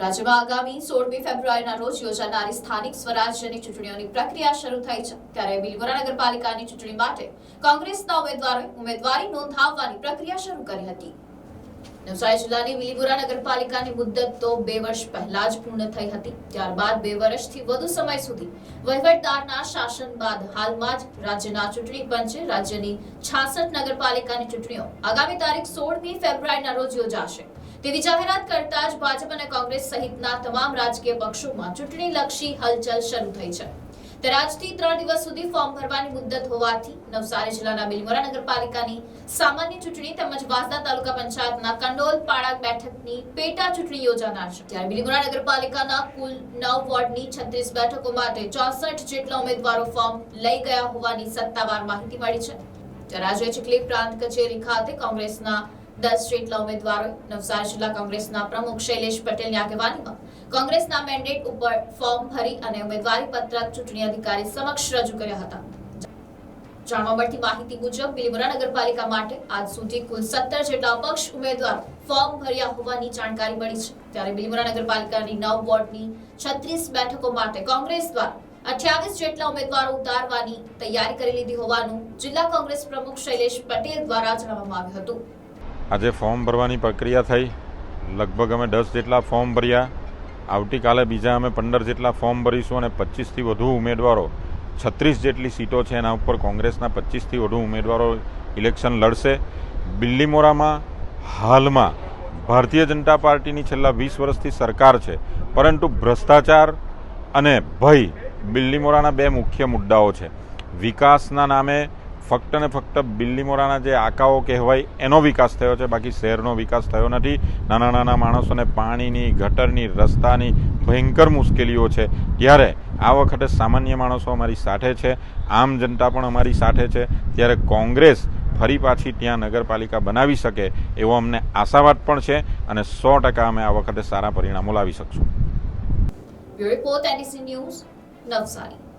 રાજ્યમાં આગામી સોળમી ફેબ્રુઆરીના રોજ યોજાનારી સ્થાનિક સ્વરાજ્યની ચૂંટણીઓની પ્રક્રિયા શરૂ થઈ છે. ત્યારે બિલવરા નગરપાલિકાની ચૂંટણી માટે કોંગ્રેસના ઉમેદવારોએ ઉમેદવારી નોંધાવવાની પ્રક્રિયા શરૂ કરી હતી. નવસારી જિલ્લાની વિલીપુરા નગરપાલિકાની મુદ્દત તો બે વર્ષ પહેલા જ પૂર્ણ થઈ હતી. ત્યારબાદ બે વર્ષથી વધુ સમય સુધી વહીવટદારના શાસન બાદ હાલમાં જ રાજ્યના ચૂંટણી પંચે રાજ્યની છાસઠ નગરપાલિકાની ચૂંટણીઓ આગામી તારીખ સોળમી ફેબ્રુઆરીના રોજ યોજાશે. તેવી જાહેરાત કરતા જ ભાજપ અને કોંગ્રેસ સહિતના તમામ રાજકીય પક્ષોમાં ચૂંટણીલક્ષી હલચલ શરૂ થઈ છે. ત્યારે આજથી ત્રણ દિવસ સુધી ફોર્મ ભરવાની મુદ્દત હોવાથી નવસારી જિલ્લાના બિલમોરા નગરપાલિકાની સામાન્ય ચૂંટણી તેમજ વાંસદા તાલુકા પંચાયતના કંડોલ પાડા બેઠકની પેટા ચૂંટણી યોજાનાર છે. ત્યારે બિલીમોરા નગરપાલિકાના કુલ નવ વોર્ડની છત્રીસ બેઠકો માટે ચોસઠ જેટલા ઉમેદવારો ફોર્મ લઈ ગયા હોવાની સત્તાવાર માહિતી મળી છે. ત્યારે આજે ચીખલી પ્રાંત કચેરી ખાતે કોંગ્રેસના દસ જેટલા ઉમેદવારો નવસારી જિલ્લા કોંગ્રેસના પ્રમુખ શૈલેષ પટેલની આગેવાનીમાં કોંગ્રેસના મેન્ડેટ ઉપર ફોર્મ ભરી અને ઉમેદવારી પત્રક ચૂંટણી અધિકારી સમક્ષ રજૂ કર્યા હતા. જાણવા મળતી માહિતી મુજબ બિલીમોરા નગરપાલિકા માટે આજ સુધી કુલ સત્તર જેટલા અપક્ષ ઉમેદવાર ફોર્મ ભર્યા હોવાની જાણકારી મળી છે. ત્યારે બિલીમોરા નગરપાલિકાની નવ વોર્ડની છત્રીસ બેઠકો માટે કોંગ્રેસ દ્વારા અઠ્યાવીસ જેટલા ઉમેદવારો ઉતારવાની તૈયારી કરી લીધી હોવાનું જિલ્લા કોંગ્રેસ પ્રમુખ શૈલેષ પટેલ દ્વારા જણાવવામાં આવ્યું હતું. આજે ફોર્મ ભરવાની પ્રક્રિયા થઈ. લગભગ અમે દસ જેટલા ફોર્મ ભર્યા. આવતીકાલે બીજા અમે પંદર જેટલા ફોર્મ ભરીશું અને પચીસથી વધુ ઉમેદવારો, છત્રીસ જેટલી સીટો છે એના ઉપર કોંગ્રેસના પચીસથી વધુ ઉમેદવારો ઇલેક્શન લડશે. બિલ્લીમોરામાં હાલમાં ભારતીય જનતા પાર્ટીની છેલ્લા વીસ વર્ષથી સરકાર છે, પરંતુ ભ્રષ્ટાચાર અને ભય બિલ્લીમોરાના બે મુખ્ય મુદ્દાઓ છે. વિકાસના નામે ફક્ત ને ફક્ત બિલ્લીમોરાના જે આકાઓ કહેવાય, એનો વિકાસ થયો છે. બાકી શહેરનો વિકાસ થયો નથી. નાના નાના માણસોને પાણીની, ગટરની, રસ્તાની ભયંકર મુશ્કેલીઓ છે. ત્યારે આ વખતે સામાન્ય માણસો અમારી સાથે છે. આમ જનતા પણ અમારી સાથે છે. ત્યારે કોંગ્રેસ ફરી પાછી ત્યાં નગરપાલિકા બનાવી શકે એવો અમને આશાવાદ પણ છે અને સો ટકા અમે આ વખતે સારા પરિણામો લાવી શકશું. Report news Navsari.